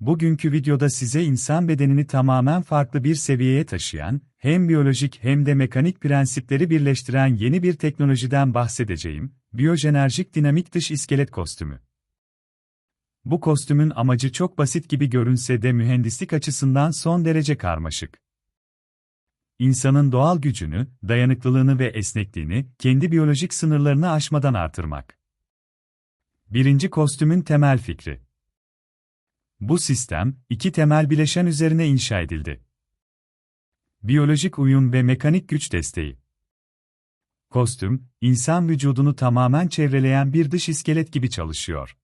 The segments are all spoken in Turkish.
Bugünkü videoda size insan bedenini tamamen farklı bir seviyeye taşıyan, hem biyolojik hem de mekanik prensipleri birleştiren yeni bir teknolojiden bahsedeceğim, biyojenerjik dinamik dış iskelet kostümü. Bu kostümün amacı çok basit gibi görünse de mühendislik açısından son derece karmaşık. İnsanın doğal gücünü, dayanıklılığını ve esnekliğini kendi biyolojik sınırlarını aşmadan artırmak. Birinci kostümün temel fikri. Bu sistem, iki temel bileşen üzerine inşa edildi. Biyolojik uyum ve mekanik güç desteği. Kostüm, insan vücudunu tamamen çevreleyen bir dış iskelet gibi çalışıyor.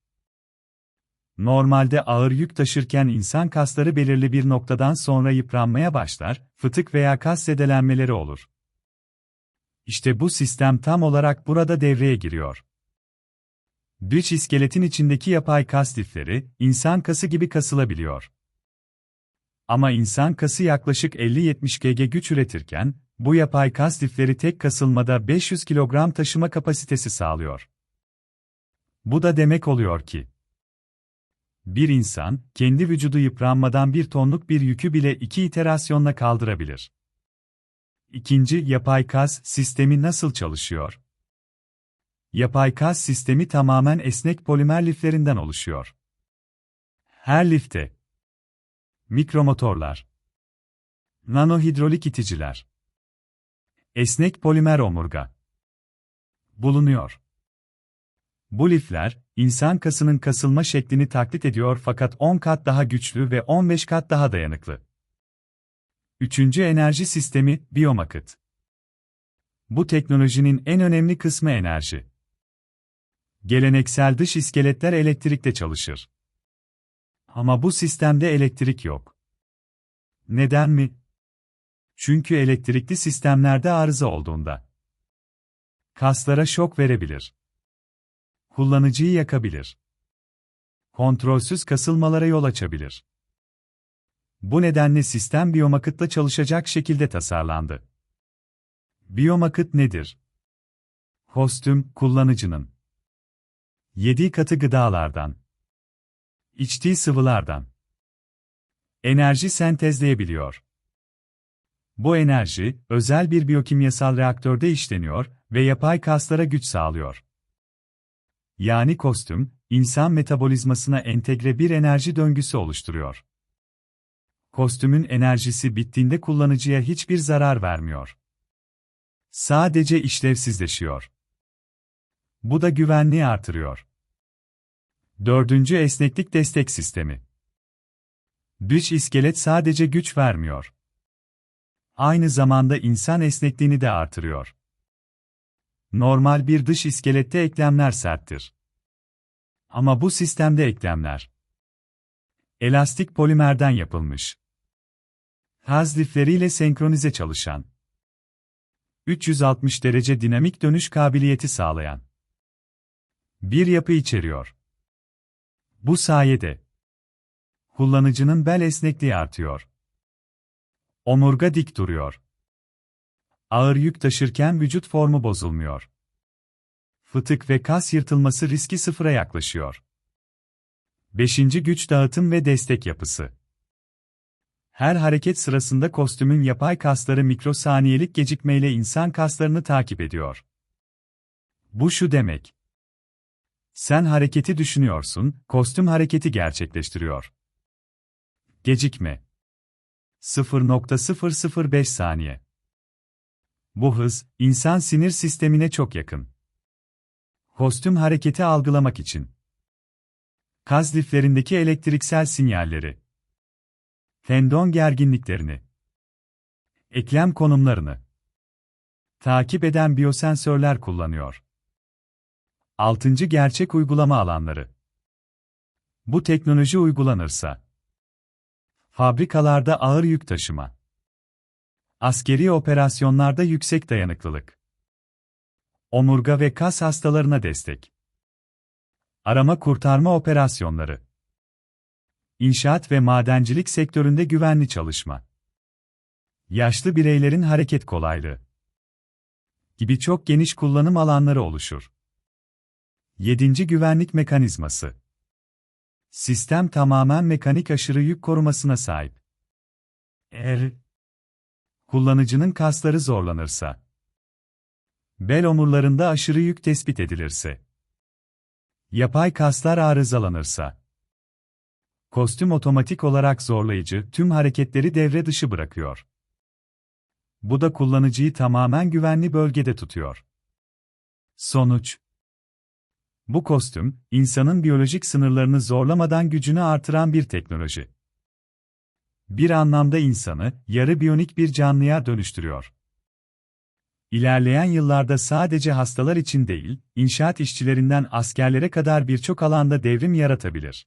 Normalde ağır yük taşırken insan kasları belirli bir noktadan sonra yıpranmaya başlar, fıtık veya kas zedelenmeleri olur. İşte bu sistem tam olarak burada devreye giriyor. Dış iskeletin içindeki yapay kas lifleri, insan kası gibi kasılabiliyor. Ama insan kası yaklaşık 50-70 kg güç üretirken, bu yapay kas lifleri tek kasılmada 500 kilogram taşıma kapasitesi sağlıyor. Bu da demek oluyor ki, bir insan, kendi vücudu yıpranmadan bir tonluk bir yükü bile iki iterasyonla kaldırabilir. İkinci, yapay kas sistemi nasıl çalışıyor? Yapay kas sistemi tamamen esnek polimer liflerinden oluşuyor. Her lifte mikromotorlar, nanohidrolik iticiler, esnek polimer omurga bulunuyor. Bu lifler, insan kasının kasılma şeklini taklit ediyor fakat 10 kat daha güçlü ve 15 kat daha dayanıklı. Üçüncü enerji sistemi, biyomakıt. Bu teknolojinin en önemli kısmı enerji. Geleneksel dış iskeletler elektrikle çalışır. Ama bu sistemde elektrik yok. Neden mi? Çünkü elektrikli sistemlerde arıza olduğunda kaslara şok verebilir. Kullanıcıyı yakabilir. Kontrolsüz kasılmalara yol açabilir. Bu nedenle sistem biyomakıtla çalışacak şekilde tasarlandı. Biyomakıt nedir? Kostüm, kullanıcının Yediği katı gıdalardan. içtiği sıvılardan. Enerji sentezleyebiliyor. Bu enerji, özel bir biyokimyasal reaktörde işleniyor ve yapay kaslara güç sağlıyor. Yani kostüm, insan metabolizmasına entegre bir enerji döngüsü oluşturuyor. Kostümün enerjisi bittiğinde kullanıcıya hiçbir zarar vermiyor. Sadece işlevsizleşiyor. Bu da güvenliği artırıyor. Dördüncü esneklik destek sistemi. Dış iskelet sadece güç vermiyor. Aynı zamanda insan esnekliğini de artırıyor. Normal bir dış iskelette eklemler serttir. Ama bu sistemde eklemler elastik polimerden yapılmış. Haz lifleriyle senkronize çalışan 360 derece dinamik dönüş kabiliyeti sağlayan bir yapı içeriyor. Bu sayede kullanıcının bel esnekliği artıyor. Omurga dik duruyor. Ağır yük taşırken vücut formu bozulmuyor. Fıtık ve kas yırtılması riski sıfıra yaklaşıyor. 5. Güç dağıtım ve destek yapısı. Her hareket sırasında kostümün yapay kasları mikrosaniyelik gecikmeyle insan kaslarını takip ediyor. Bu şu demek. Sen hareketi düşünüyorsun, kostüm hareketi gerçekleştiriyor. Gecikme 0.005 saniye. Bu hız, insan sinir sistemine çok yakın. Kostüm hareketi algılamak için. Kaz liflerindeki elektriksel sinyalleri. Tendon gerginliklerini. Eklem konumlarını. Takip eden biyosensörler kullanıyor. 6. Gerçek uygulama alanları. Bu teknoloji uygulanırsa fabrikalarda ağır yük taşıma, askeri operasyonlarda yüksek dayanıklılık, omurga ve kas hastalarına destek, arama kurtarma operasyonları, inşaat ve madencilik sektöründe güvenli çalışma, yaşlı bireylerin hareket kolaylığı gibi çok geniş kullanım alanları oluşur. 7. Güvenlik mekanizması Sistem tamamen mekanik aşırı yük korumasına sahip. Eğer kullanıcının kasları zorlanırsa, bel omurlarında aşırı yük tespit edilirse, yapay kaslar arızalanırsa, kostüm otomatik olarak zorlayıcı tüm hareketleri devre dışı bırakıyor. Bu da kullanıcıyı tamamen güvenli bölgede tutuyor. Sonuç Bu kostüm, insanın biyolojik sınırlarını zorlamadan gücünü artıran bir teknoloji. Bir anlamda insanı, yarı biyonik bir canlıya dönüştürüyor. İlerleyen yıllarda sadece hastalar için değil, inşaat işçilerinden askerlere kadar birçok alanda devrim yaratabilir.